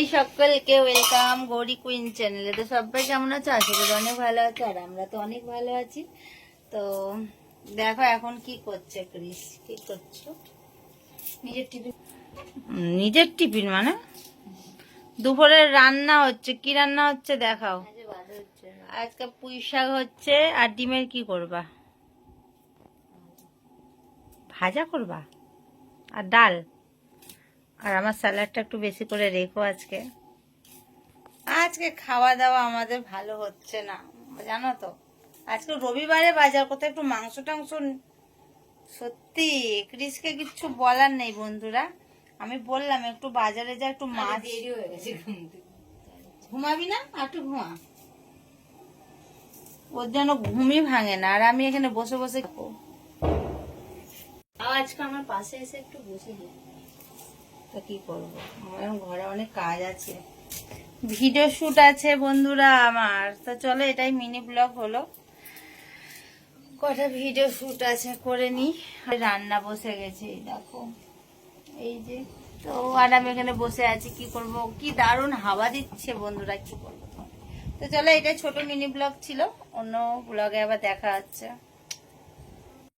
এই সকলকে welcome Gauri queen চ্যানেলে তো সবাই কেমন আছো? আশা করি অনেক ভালো আছো আর আমরা তো অনেক ভালো আছি। তো দেখো এখন কি করছে ক্রিস কি করছ? নিজের টিফিন নিজের টিফিন মানে? দুপুরের রান্না হচ্ছে। কি রান্না হচ্ছে দেখাও। আজকে পুঁই শাক হচ্ছে আর ডিমের কি করবা? ভাজা করবা? আর ডাল? আর আমার স্যালাডটা একটু বেশি করে রেখো আজকে। আজকে খাওয়া দাওয়া আমাদের ভালো হচ্ছে না জানো তো। আজকে রবিবারে বাজার কোথাও একটু মাংস টাংস সত্যি ক্রিসকে কিচ্ছু বলার নেই বন্ধুরা। আমি বললাম একটু বাজারে যা একটু মাছ ঘুমাবি না? আর একটু ঘুমা। ওর জন্য ঘুমই ভাঙে না আর আমি এখানে বসে বসে খাব। আজকে আমার পাশে এসে একটু বসে যাই তা কি করব? আমার ঘরে অনেক কাজ আছে। ভিডিও শুট আছে বন্ধুরা আমার। তো চলো এটাই মিনি ব্লগ হলো। কটা ভিডিও শুট আছে করে নি। রান্না বসে গেছে দেখো। এই যে, তো আর আমি এখানে বসে আছি, কি করব? কি দারুণ হাওয়া দিচ্ছে বন্ধুরা, কি করব তো চলো এটা ছোট মিনি ব্লগ ছিল। অন্য ব্লগে আবার দেখা হচ্ছে।